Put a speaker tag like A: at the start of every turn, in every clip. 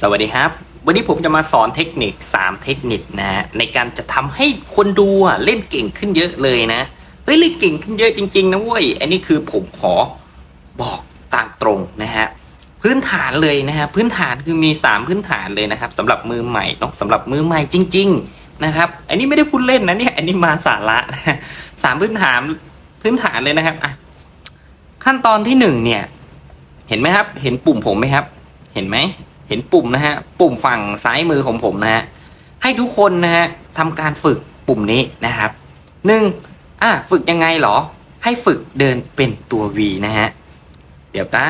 A: สวัสดีครับ วันนี้ผมจะมาสอนเทคนิค 3 เทคนิคนะฮะในการจะทำให้คนดูเล่นเก่งขึ้นเยอะเลยนะเฮ้ยเล่นเก่งขึ้นเยอะจริงๆนะเว้ยอันนี้คือผมขอบอกตามตรงนะฮะพื้นฐานเลยนะฮะพื้นฐานคือมี 3 พื้นฐานเลยนะครับสำหรับมือใหม่เนาะสำหรับมือใหม่จริง ๆนะครับ อันนี้ไม่ได้พูดเล่นนะเนี่ยอันนี้มาสาระสามพื้นฐานพื้นฐานเลยนะครับอะขั้นตอนที่หนึ่งเนี่ยเห็นไหมครับ เห็นปุ่มผมไหมครับ เห็นไหม เห็นปุ่มนะฮะ ปุ่มฝั่งซ้ายมือของผมนะฮะ ให้ทุกคนนะฮะทำการฝึกปุ่มนี้นะครับหนึ่งอะฝึกยังไงเหรอ ให้ฝึกเดินเป็นตัว V นะฮะ เดี๋ยวนะ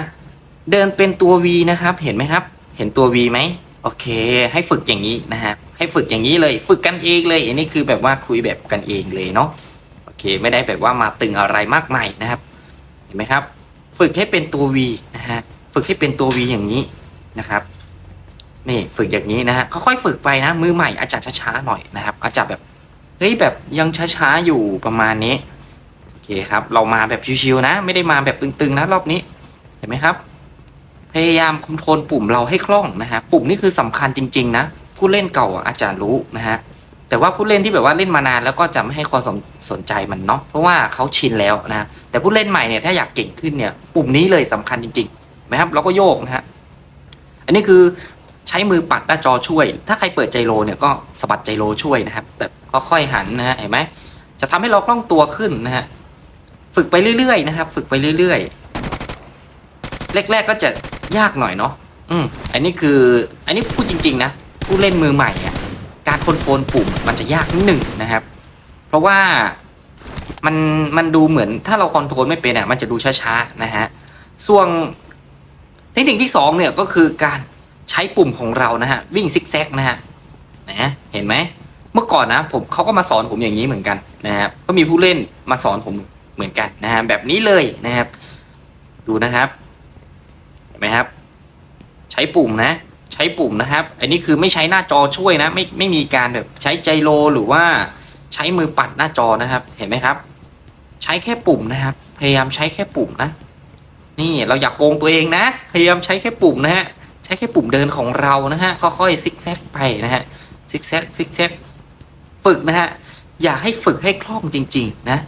A: เดินเป็นตัว V นะครับ เห็นไหมครับ เห็นตัว V ไหมโอเค ให้ฝึกอย่างนี้นะฮะ ให้ฝึกอย่างนี้เลย ฝึกกันเองเลย อันนี้คือแบบว่าคุยแบบกันเองเลยเนาะ โอเค ไม่ได้แบบว่ามาตึงอะไรมากมายนะครับ เห็นไหมครับ ฝึกให้เป็นตัว V นะฮะ ฝึกให้เป็นตัว V อย่างนี้นะครับ นี่ฝึกอย่างนี้นะฮะค่อยๆฝึกไปนะ มือใหม่อาจจะช้าๆหน่อยนะครับ อาจจะแบบเฮ้ยแบบยังช้าๆอยู่ประมาณนี้โอเคครับ เรามาแบบชิวๆนะ ไม่ได้มาแบบตึงๆนะรอบนี้เห็นไหมครับ พยายามคอนโทรลปุ่มเราให้คล่องนะฮะปุ่มนี่คือสำคัญจริง ๆ นะผู้เล่นเก่าอาจารย์รู้นะฮะแต่ว่าผู้เล่นที่แบบว่าเล่นมานานแล้วก็จะไม่ให้ความสนสนใจมันเนาะเพราะว่าเขาชินแล้วนะแต่ผู้เล่นใหม่เนี่ยถ้าอยากเก่งขึ้นเนี่ย ปุ่มนี้เลยสำคัญจริงๆไหมครับเราก็โยกนะฮะอันนี้คือ ใช้มือปัดหน้าจอช่วย ถ้าใครเปิดไจโรเนี่ยก็สะบัดไจโรช่วยนะครับ แบบค่อยๆหันนะฮะเห็นไหมจะทำให้เราคล่องตัวขึ้นนะฮะฝึกไปเรื่อยๆนะครับ ฝึกไปเรื่อยๆแรกๆก็จะยากหน่อยเนาะอืมอันนี้คืออันนี้พูดจริง ๆ นะผู้เล่นมือใหม่อะการคอนโทรลปุ่มมันจะยากนิดหนึ่งนะครับ เพราะว่ามันมันดูเหมือนถ้าเราคอนโทรลไม่เป็นอะมันจะดูช้าๆนะฮะส่วนเทคนิคที่สองเนี่ยก็คือการ ใช้ปุ่มของเรานะฮะวิ่งซิกแซกนะฮะนะเห็นไหมเมื่อก่อนนะผมเขาก็มาสอนผมอย่างนี้เหมือนกันนะครับก็มีผู้เล่นมาสอนผมเหมือนกันนะฮะแบบนี้เลยนะครับ ดูนะครับเห็นไหมครับ ใช้ปุ่มนะ ใช้ปุ่มนะครับ อันนี้คือไม่ใช้หน้าจอช่วยนะ ไม่ไม่มีการแบบใช้ไจโรหรือว่าใช้มือปัดหน้าจอนะครับ เห็นไหมครับ ใช้แค่ปุ่มนะครับ พยายามใช้แค่ปุ่มนะ นี่เราอยากโกงตัวเองนะ พยายามใช้แค่ปุ่มนะฮะ ช้แค่ปุ่มเดินของเรานะฮะค่อยๆซิกแซกไปนะฮะซิกแซกซิกแซกฝึกนะฮะอย่าให้ฝึกให้คล่องจริง ๆ นะ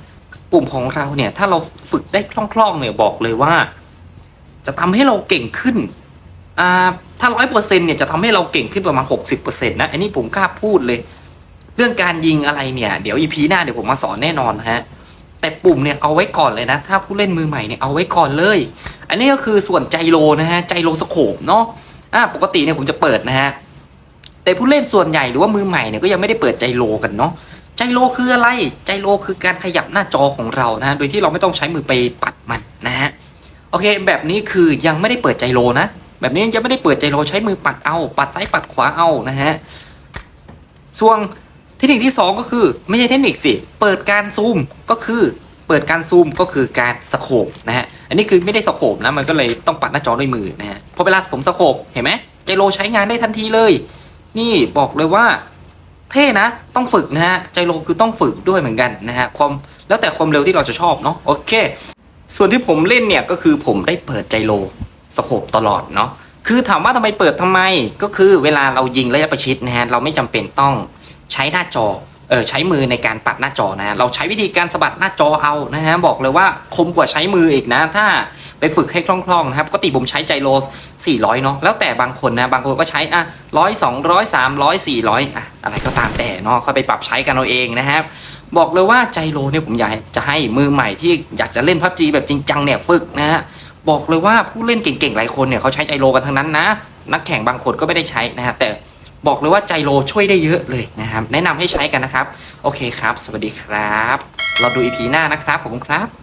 A: ปุ่มของเราเนี่ยถ้าเราฝึกได้คล่องๆเนี่ยบอกเลยว่า จะทำให้เราเก่งขึ้นอ่าถ้าร้อยเปอร์เซ็นเนี่ยจะทำให้เราเก่งขึ้นประมาณหกสิบเปอร์เซ็นต์นะอันนี้ผมกล้าพูดเลย เรื่องการยิงอะไรเนี่ยเดี๋ยวอีพีหน้าเดี๋ยวผมมาสอนแน่นอนฮะแต่ปุ่มเนี่ยเอาไว้ก่อนเลยนะ ถ้าผู้เล่นมือใหม่เนี่ยเอาไว้ก่อนเลย อันนี้ก็คือส่วนไจโรนะฮะไจโรสโคปเนาะ อ่าปกติเนี่ยผมจะเปิดนะฮะแต่ผู้เล่นส่วนใหญ่หรือว่ามือใหม่เนี่ยก็ยังไม่ได้เปิดไจโรกันเนาะไจโรคืออะไรไจโรคือการขยับหน้าจอของเรานะฮะโดยที่เราไม่ต้องใช้มือไปปัดมันนะฮะโอเค แบบนี้คือยังไม่ได้เปิดไจโรนะ แบบนี้ยังไม่ได้เปิดไจโรใช้มือปัดเอา ปัดซ้ายปัดขวาเอานะฮะส่วนเทคนิคที่สองก็คือไม่ใช่เทคนิคสิ เปิดการซูมก็คือเปิดการซูมก็คือการสโคปนะฮะ อันนี้คือไม่ได้สโคปนะมันก็เลยต้องปัดหน้าจอด้วยมือนะฮะพอเวลาผมสโคปเห็นไหมไจโรใช้งานได้ทันทีเลย นี่บอกเลยว่าเท่นะ ต้องฝึกนะฮะไจโรคือต้องฝึกด้วยเหมือนกันนะฮะความแล้วแต่ความเร็วที่เราจะชอบเนาะโอเค ส่วนที่ผมเล่นเนี่ยก็คือผมได้เปิดไจโรสโคปตลอดเนาะคือถามว่าทำไมเปิดทำไมก็คือเวลาเรายิงระยะประชิดนะฮะเราไม่จำเป็นต้องใช้หน้าจอ ออใช้มือในการปัดหน้าจอนะเราใช้วิธีการสะบัดหน้าจอเอานะฮะบอกเลยว่าคมกว่าใช้มืออีกนะ ถ้าไปฝึกให้คล่องๆนะครับปกติผมใช้ไจโร400เนาะแล้วแต่บางคนนะบางคนก็ใช้อะร้อยสองร้อยสามร้อยสี่ร้อยอะอะไรก็ตามแต่เนาะค่อยไปปรับใช้กันเอาเองนะครับบอกเลยว่าไจโรเนี่ยผมอยากจะให้มือใหม่ที่อยากจะเล่นพับจีแบบจริงจังเนี่ยฝึกนะฮะบอกเลยว่าผู้เล่นเก่งๆหลายคนเนี่ยเขาใช้ไจโรกันทั้งนั้นนะ นักแข่งบางคนก็ไม่ได้ใช้นะฮะแต่ บอกเลยว่าใจโลช่วยได้เยอะเลยนะครับ แนะนำให้ใช้กันนะครับ โอเคครับ สวัสดีครับ เราดูอีพีหน้านะครับขอบคุณครับ